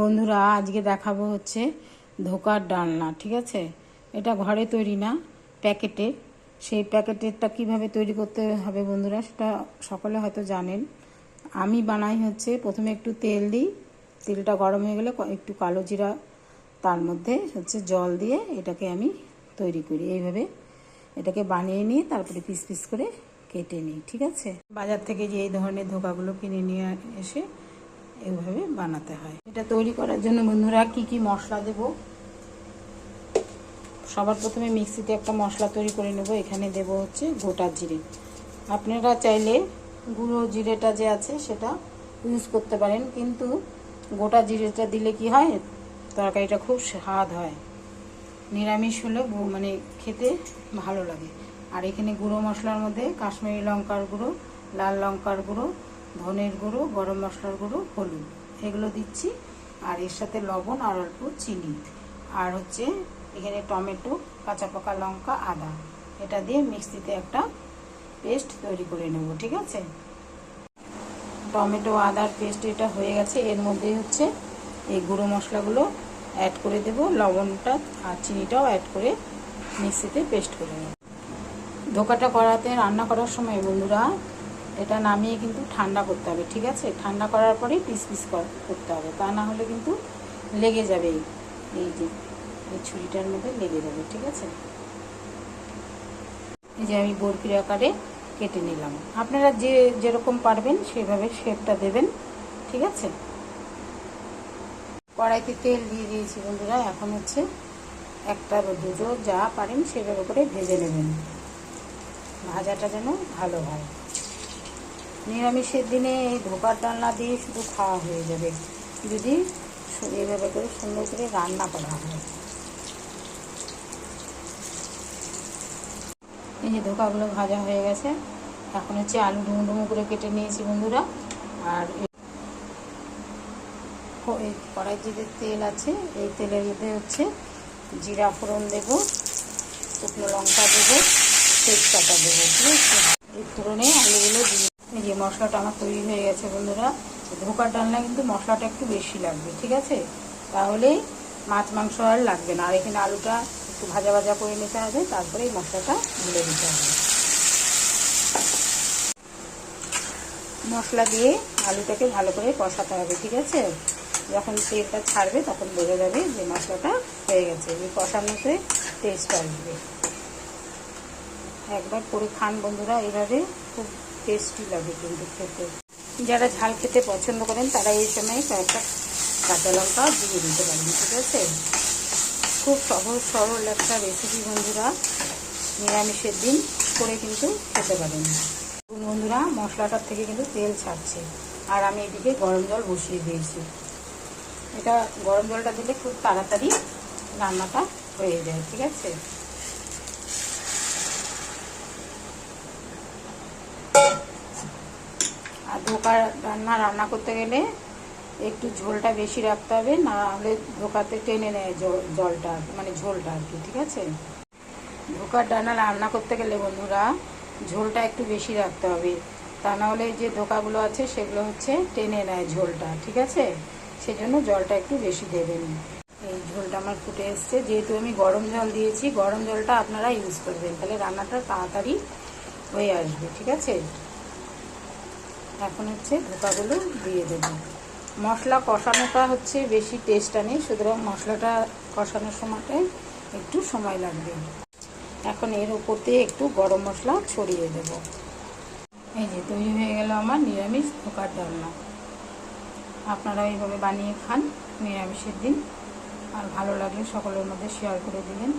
বন্ধুরা, আজকে দেখাবো হচ্ছে ধোকার ডালনা, ঠিক আছে? এটা ঘরে তৈরি না, প্যাকেটে। সেই প্যাকেটেরটা কীভাবে তৈরি করতে হবে বন্ধুরা, সেটা সকলে হয়তো জানেন। আমি বানাই হচ্ছে, প্রথমে একটু তেল দিই। তেলটা গরম হয়ে গেলে একটু কালো জিরা, তার মধ্যে হচ্ছে জল দিয়ে এটাকে আমি তৈরি করি। এইভাবে এটাকে বানিয়ে নিয়ে তারপরে পিস পিস করে কেটে নিই, ঠিক আছে? বাজার থেকে যে এই ধরনের ধোকাগুলো কিনে নিয়ে এসে এইভাবে বানাতে হয়। এটা তৈরি করার জন্য বন্ধুরা কি কি মশলা দেব? সবার প্রথমে মিক্সিতে একটা মশলা তৈরি করে নেব। এখানে দেব হচ্ছে গোটা জিরে। আপনারা চাইলে গুঁড়ো জিরেটা যে আছে সেটা ইউজ করতে পারেন, কিন্তু গোটা জিরেটা দিলে কি হয়? তরকারিটা খুব স্বাদ হয়। নিরামিষ হলে মানে খেতে ভালো লাগে। আর এখানে গুঁড়ো মশলার মধ্যে কাশ্মীরি লঙ্কার গুঁড়ো, লাল লঙ্কার গুঁড়ো ধনের গুঁড়ো, গরম মশলার গুঁড়ো, হলুদ। এগুলো দিচ্ছি। আর এর সাথে লবণ আর অল্প চিনি। আর হচ্ছে এখানে টমেটো, কাঁচা পাকা লঙ্কা, আদা। এটা দিয়ে মিক্সিতে একটা পেস্ট তৈরি করে নেব, ঠিক আছে? টমেটো, আদার পেস্ট এটা হয়ে গেছে। এর মধ্যে হচ্ছে এই গুঁড়ো মশলাগুলো অ্যাড করে দেব। লবণটা আর চিনিটাও অ্যাড করে মিক্সিতে পেস্ট করে নেব। ধোকাটা করাতে, রান্না করার সময় বন্ধুরা এটা নামিয়ে কিন্তু ঠান্ডা করতে হবে, ঠিক আছে? ঠান্ডা করার পরেই পিস পিস করতে হবে। তা না হলে কিন্তু লেগে যাবে এই- এই যে, এই ছুরিটার মধ্যে লেগে যাবে, ঠিক আছে? এই যে আমি বরফির আকারে কেটে নিলাম। আপনারা যে যেরকম পারবেন সেভাবে শেপটা দেবেন, ঠিক আছে? কড়াইতে তেল দিয়ে দিয়েছি বন্ধুরা, এখন হচ্ছে একটা দুটো যা পারেন সেভাবে করে ভেজে নেবেন। ভাজাটা যেন ভালো হয়। নিরামিষের দিনে এই ধোকার ডালনা দিয়ে শুধু খাওয়া হয়ে যাবে। যদি এইভাবে করে সুন্দর করে রান্না করা হয়। এই যে ধোকাগুলো ভাজা হয়ে গেছে, এখন হচ্ছে আলু ডুমো ডুমু করে কেটে নিয়েছি বন্ধুরা। আর এই- এই যে তেল আছে, এই তেলের মধ্যে হচ্ছে জিরা ফোড়ন দেব, শুকনো লঙ্কা দেবো, তেজপাতা দেবো, ঠিক আছে? এই ফোড়নে আলুগুলো দিয়ে মশলাটা আমার তৈরি হয়ে গেছে বন্ধুরা। ধোকার ডালনা কিন্তু মশলাটা একটু বেশি লাগবে, ঠিক আছে? তাহলে মাছ, মাংস আর লাগবে না। আর এখানে আলুটা একটু ভাজা ভাজা করে নিতে হবে তারপরে এই মশলাটা ঢেলে দিতে হবে। মশলা দিয়ে আলুটাকে ভালো করে কষাতে হবে, ঠিক আছে? যখন তেলটা ছাড়বে তখন বোঝা যাবে যে মশলাটা হয়ে গেছে। এই কষানোতে টেস্ট আসবে। একবার করে খান বন্ধুরা, এভাবে খুব টেস্টি লাগে কিন্তু খেতে। যারা ঝাল খেতে পছন্দ করেন, তারা এই সময় কয়েকটা কাঁচা লঙ্কা দিয়ে দিতে পারেন, ঠিক আছে? খুব সহজ, সরল একটা রেসিপি বন্ধুরা। নিরামিষের দিন করে কিন্তু খেতে পারেন। বন্ধুরা, মশলাটার থেকে কিন্তু তেল ছাড়ছে। আর আমি এদিকে গরম জল বসিয়ে দিয়েছি। এটা গরম জলটা দিলে খুব তাড়াতাড়ি রান্নাটা হয়ে যায়, ঠিক আছে আর ধোকা রান্না রান্না করতে গেলে একটু ঝোলটা বেশি রাখতে হবে, না হলে ধোকাতে টেনে নেয় জলটা মানে ঝোলটা আর কি, ঠিক আছে? ধোকার ডানা রান্না করতে গেলে বন্ধুরা ঝোলটা একটু বেশি রাখতে হবে। তা না হলে যে ধোকাগুলো আছে সেগুলো হচ্ছে টেনে নেয় ঝোলটা, ঠিক আছে? সেজন্য জলটা একটু বেশি দেবেন। এই ঝোলটা আমার ফুটে এসছে। যেহেতু আমি গরম জল দিয়েছি, গরম জলটা আপনারা ইউজ করবেন। তাহলে রান্নাটা তাড়াতাড়ি হয়ে আসবে, ঠিক আছে? এখন হচ্ছে ধোকাগুলো দিয়ে দেবো। মশলা কষানোটা হচ্ছে বেশি টেস্ট আনে সুতরাং মশলাটা কষানোর সময়টায় একটু সময় লাগবে। এখন এর উপর দিয়ে একটু গরম মশলা ছড়িয়ে দেব। এই যে তৈরি হয়ে গেল আমার নিরামিষ ধোকার ডালনা আপনারা এইভাবে বানিয়ে খান, নিরামিষের দিন। আর ভালো লাগলে সকলের মধ্যে শেয়ার করে দিবেন।